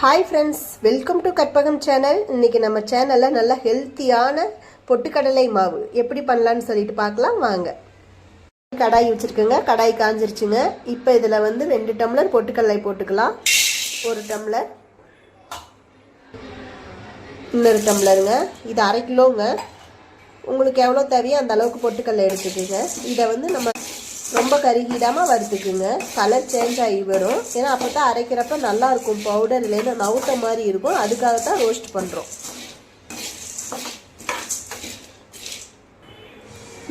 Hi friends welcome to Karpagam channel இன்றைக்கி நம்ம சேனலில் நல்ல ஹெல்த்தியான பொட்டுக்கடலை மாவு. எப்படி பண்ணலான்னு சொல்லிட்டு பார்க்கலாம் வாங்க. கடாய் வச்சுருக்குங்க கடாய் காஞ்சிருச்சுங்க. இப்போ இதில் வந்து ரெண்டு டம்ளர் பொட்டுக்கடலை போட்டுக்கலாம். ஒரு டம்ளர். இன்னொரு டம்ளருங்க. இது அரை கிலோங்க. உங்களுக்கு எவ்வளோ தேவையோ அந்த அளவுக்கு பொட்டுக்கடலை எடுத்துக்கோங்க. இதை வந்து நம்ம ரொம்ப கருகிடாமல் வறுத்துக்குங்க. கலர் சேஞ்ச் ஆகி வரும். ஏன்னா அப்போ தான் அரைக்கிறப்ப நல்லாயிருக்கும் பவுடர் இல்லைன்னா நவுத்த மாதிரி இருக்கும். அதுக்காக தான் ரோஸ்ட் பண்ணுறோம்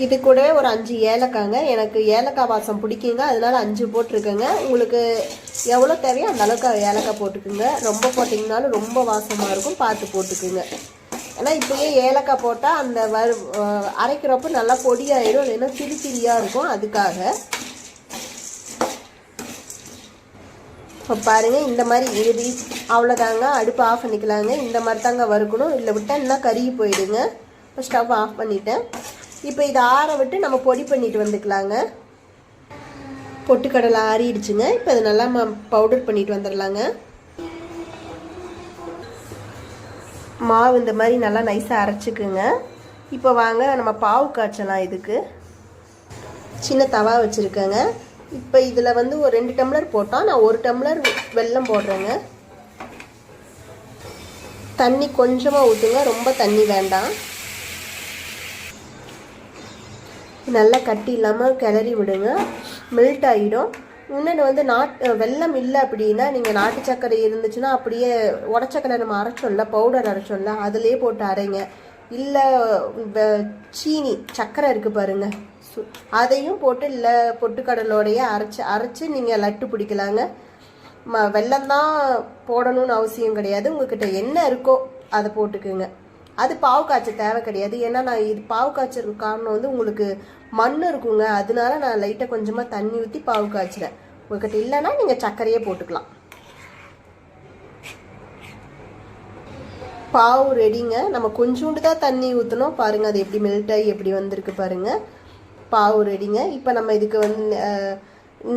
இது கூட ஒரு அஞ்சு ஏலக்காங்க. எனக்கு ஏலக்காய் வாசம் பிடிக்குங்க. அதனால அஞ்சு போட்டிருக்கேங்க. உங்களுக்கு எவ்வளோ தேவையோ அந்த அளவுக்கு ஏலக்காய் போட்டுக்குங்க. ரொம்ப போட்டிங்கனாலும் ரொம்ப வாசமாக இருக்கும். பார்த்து போட்டுக்குங்க. ஏன்னா இப்போயே ஏலக்காய் போட்டால் அந்த வறு அரைக்கிறப்ப நல்லா பொடியாயிடும் இல்லைன்னா திரி திரியாக இருக்கும் அதுக்காக. இப்போ பாருங்கள் இந்த மாதிரி இறுதி அவ்வளோதாங்க. அடுப்பு ஆஃப் பண்ணிக்கலாங்க. இந்த மாதிரி தாங்க வறுக்கணும். இல்லை விட்டால் இன்னும் கருகி போயிடுங்க. இப்போ ஸ்டவ் ஆஃப் பண்ணிட்டேன். இப்போ இதை ஆற விட்டு நம்ம பொடி பண்ணிட்டு வந்துக்கலாங்க. பொட்டுக்கடலை ஆறிடுச்சுங்க. இப்போ இதை நல்லா பவுடர் பண்ணிட்டு வந்துடலாங்க. மாவு இந்த மாதிரி நல்லா நைஸாக அரைச்சிக்குங்க. இப்போ வாங்க நம்ம பாவு காய்ச்சலாம் இதுக்கு. சின்ன தவா வச்சுருக்கேங்க. இப்போ இதில் வந்து ஒரு ரெண்டு டம்ளர் போட்டால் நான் ஒரு டம்ளர் வெல்லம் போடுறேங்க. தண்ணி கொஞ்சமாக ஊற்றுங்க ரொம்ப தண்ணி வேண்டாம். நல்லா கட்டி இல்லாமல் கிளறி விடுங்க. மெல்ட் ஆகிடும் இன்னொன்று வந்து நாட் வெல்லம் இல்லை அப்படின்னா நீங்கள் நாட்டு சர்க்கரை இருந்துச்சுன்னா அப்படியே உடச்சக்கரை நம்ம அரைச்சோம்ல பவுடர் அரைச்சோம்ல அதுலேயே போட்டு அரைங்க. இல்லை சீனி சர்க்கரை இருக்குது பாருங்க. அதையும் போட்டு இல்லை பொட்டுக்கடலோடைய அரைச்சி அரைச்சி நீங்கள் லட்டு பிடிக்கலாங்க. ம வெல்லம் தான் போடணும்னு அவசியம் கிடையாது. உங்ககிட்ட என்ன இருக்கோ அதை போட்டுக்குங்க. அது பாவு காய்ச்ச தேவை கிடையாது. ஏன்னா நான் இது பாவு காய்ச்சறதுக்கு காரணம் வந்து உங்களுக்கு மண் இருக்குங்க. அதனால நான் லைட்டாக கொஞ்சமாக தண்ணி ஊற்றி பாவு காய்ச்சிறேன். உங்ககிட்ட இல்லைன்னா நீங்கள் சர்க்கரையே போட்டுக்கலாம். பாவு ரெடிங்க நம்ம கொஞ்சோண்டு தான் தண்ணி ஊற்றணும் பாருங்கள் அது எப்படி மெல்ட் ஆகி எப்படி வந்திருக்கு பாருங்கள் பாவு ரெடிங்க இப்போ நம்ம இதுக்கு வந்து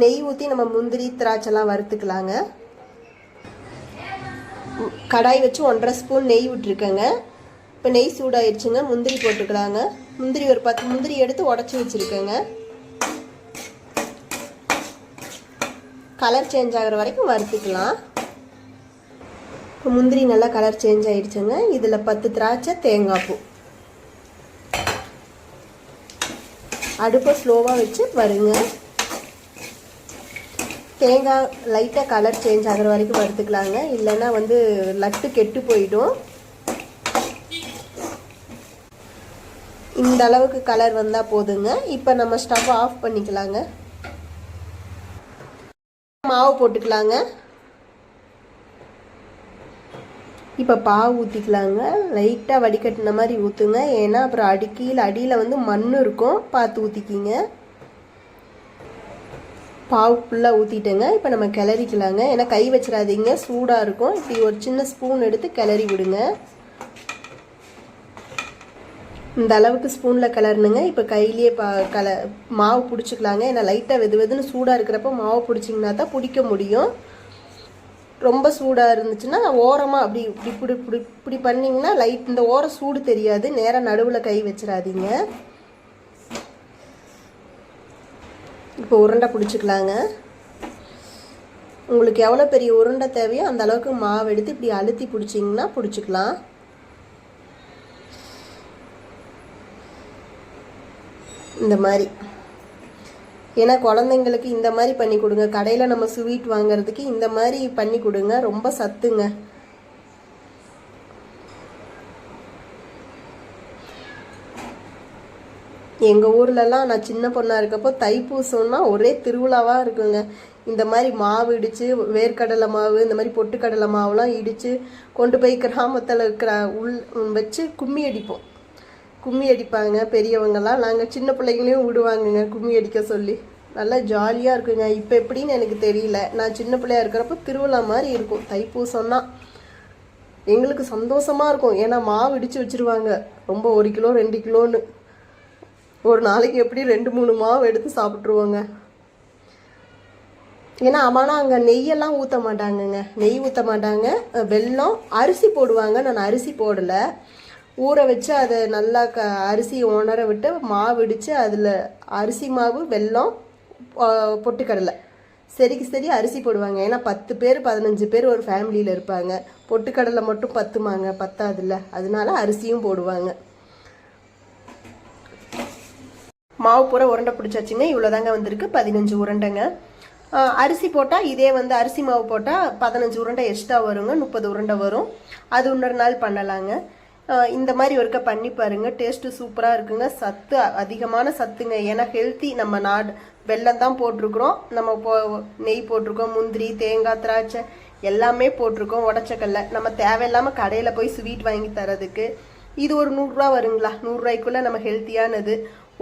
நெய் ஊற்றி நம்ம முந்திரி திராட்சைலாம் வறுத்துக்கலாங்க. கடாய் வச்சு ஒன்றரை ஸ்பூன் நெய் விட்டுருக்கேங்க. இப்போ நெய் சூடாயிடுச்சுங்க முந்திரி போட்டுக்கலாங்க. முந்திரி ஒரு பத்து முந்திரி எடுத்து உடச்சி வச்சுருக்கேங்க. கலர் சேஞ்ச் ஆகிற வரைக்கும் வறுத்துக்கலாம். இப்போ முந்திரி நல்லா கலர் சேஞ்ச் ஆகிடுச்சுங்க இதில் பத்து திராட்சை தேங்காய் பூ. அடுப்பை ஸ்லோவாக வச்சு வருங்க. தேங்காய் லைட்டாக கலர் சேஞ்ச் ஆகிற வரைக்கும் வறுத்துக்கலாங்க. இல்லைன்னா வந்து லட்டு கெட்டு போயிடும். இந்த அளவுக்கு கலர் வந்தால் போதுங்க. இப்போ நம்ம ஸ்டவ் ஆஃப் பண்ணிக்கலாங்க. மாவு போட்டுக்கலாங்க. இப்போ பாவு ஊற்றிக்கலாங்க லைட்டாக வடிகட்டின மாதிரி ஊற்றுங்க ஏன்னா அப்புறம் அடி கீழே அடியில் வந்து மண் இருக்கும். பார்த்து ஊற்றிக்கிங்க பாவு ஃபுல்லாக ஊற்றிட்டேங்க இப்போ நம்ம கிளறிக்கலாங்க. ஏன்னா கை வச்சிடாதீங்க. சூடாக இருக்கும். இப்படி ஒரு சின்ன ஸ்பூன் எடுத்து கிளறி விடுங்க. இந்த அளவுக்கு ஸ்பூனில் கலர்னுங்க. இப்போ கையிலேயே பா கல மாவு பிடிச்சிக்கலாங்க. ஏன்னா லைட்டாக வெது வெதுன்னு சூடாக இருக்கிறப்ப மாவு பிடிச்சிங்கன்னா தான் பிடிக்க முடியும். ரொம்ப சூடாக இருந்துச்சுன்னா ஓரமாக அப்படி இப்படி இப்படி இப்படி இப்படி பண்ணிங்கன்னா லைட் இந்த ஓரம் சூடு தெரியாது. நேராக நடுவில் கை வச்சிடாதீங்க இப்போ உருண்டை பிடிச்சிக்கலாங்க. உங்களுக்கு எவ்வளோ பெரிய உருண்டை தேவையோ அந்த அளவுக்கு மாவு எடுத்து இப்படி அழுத்தி பிடிச்சிங்கன்னா பிடிச்சிக்கலாம். இந்த மாதிரி. ஏன்னா குழந்தைங்களுக்கு இந்த மாதிரி பண்ணி கொடுங்க. கடையில் நம்ம ஸ்வீட் வாங்குறதுக்கு இந்த மாதிரி பண்ணி கொடுங்க. ரொம்ப சத்துங்க. எங்கள் ஊர்லலாம் நான் சின்ன பொண்ணாக இருக்கப்போ தைப்பூசம்னா ஒரே திருவிழாவாக இருக்குங்க. இந்த மாதிரி மாவு இடித்து வேர்க்கடலை மாவு இந்த மாதிரி பொட்டுக்கடலை மாவுலாம் இடித்து கொண்டு போய் கிராமத்தில் இருக்கிற உள் வச்சு கும்மி அடிப்போம். கும்மி அடிப்பாங்க பெரியவங்கெல்லாம். நாங்கள் சின்ன பிள்ளைங்களையும் விடுவாங்கங்க கும்மி அடிக்க சொல்லி. நல்லா ஜாலியாக இருக்குங்க. இப்போ எப்படின்னு எனக்கு தெரியல. நான் சின்ன பிள்ளையா இருக்கிறப்போ திருவிழா மாதிரி இருக்கும். தைப்பூசம்னா எங்களுக்கு சந்தோஷமாக இருக்கும். ஏன்னா மாவு இடித்து வச்சுருவாங்க. ரொம்ப ஒரு கிலோ ரெண்டு கிலோன்னு. ஒரு நாளைக்கு எப்படி ரெண்டு மூணு மாவு எடுத்து சாப்பிட்ருவோங்க ஏன்னா அம்மானா அங்கே நெய்யெல்லாம் ஊற்ற மாட்டாங்கங்க. நெய் ஊற்ற மாட்டாங்க. வெல்லம் அரிசி போடுவாங்க. நான் அரிசி போடலை. ஊற வச்சு அதை நல்லா க அரிசி உணர விட்டு மாவு இடித்து அதில் அரிசி மாவு வெல்லம் பொட்டுக்கடலை. சரிக்கு சரி அரிசி போடுவாங்க. ஏன்னா பத்து பேர் பதினஞ்சு பேர் ஒரு ஃபேமிலியில் இருப்பாங்க. பொட்டுக்கடலை மட்டும் பத்துமாங்க பத்தாதுல்ல. அதனால அரிசியும் போடுவாங்க. மாவு பூரா உருண்டை பிடிச்சாச்சுங்க. இவ்வளோதாங்க வந்திருக்கு. பதினஞ்சு உருண்டைங்க. அரிசி போட்டால் இதே வந்து அரிசி மாவு போட்டால் பதினஞ்சு உருண்டை எக்ஸ்ட்ரா வருங்க. முப்பது உருண்டை வரும். அது இன்னொரு நாள் பண்ணலாங்க. இந்த மாதிரி ஒருக்க பண்ணி பாருங்க. டேஸ்ட்டு சூப்பராக இருக்குங்க. சத்து அதிகமான சத்துங்க. ஏன்னா ஹெல்த்தி நம்ம நாடு வெள்ளம் தான் போட்டிருக்கிறோம். நம்ம போ நெய் போட்டிருக்கோம் முந்திரி தேங்காய் திராட்சை எல்லாமே போட்டிருக்கோம் உடச்சக்கல்ல. நம்ம தேவையில்லாமல் கடையில் போய் ஸ்வீட் வாங்கி தரதுக்கு. இது ஒரு நூறுரூவா வருங்களா? நூறுரூவாய்க்குள்ளே நம்ம ஹெல்த்தியானது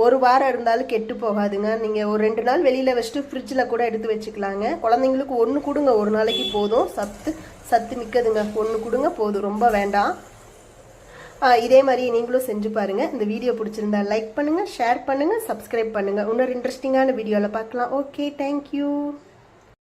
ஒரு வாரம் இருந்தாலும் கெட்டு போகாதுங்க. நீங்கள் ஒரு ரெண்டு நாள் வெளியில் வச்சுட்டு ஃப்ரிட்ஜில் கூட எடுத்து வச்சுக்கலாங்க. குழந்தைங்களுக்கு ஒன்று கொடுங்க. ஒரு நாளைக்கு போதும். சத்து சத்து மிக்கதுங்க. ஒன்று கொடுங்க. போதும். ரொம்ப வேண்டாம். இதே மாதிரி நீங்களும் செஞ்சு பாருங்கள் இந்த வீடியோ பிடிச்சிருந்தா லைக் பண்ணுங்கள் ஷேர் பண்ணுங்கள் சப்ஸ்கிரைப் பண்ணுங்க. இன்னொரு இன்ட்ரெஸ்டிங்கான வீடியோவில் பார்க்கலாம். Okay thank you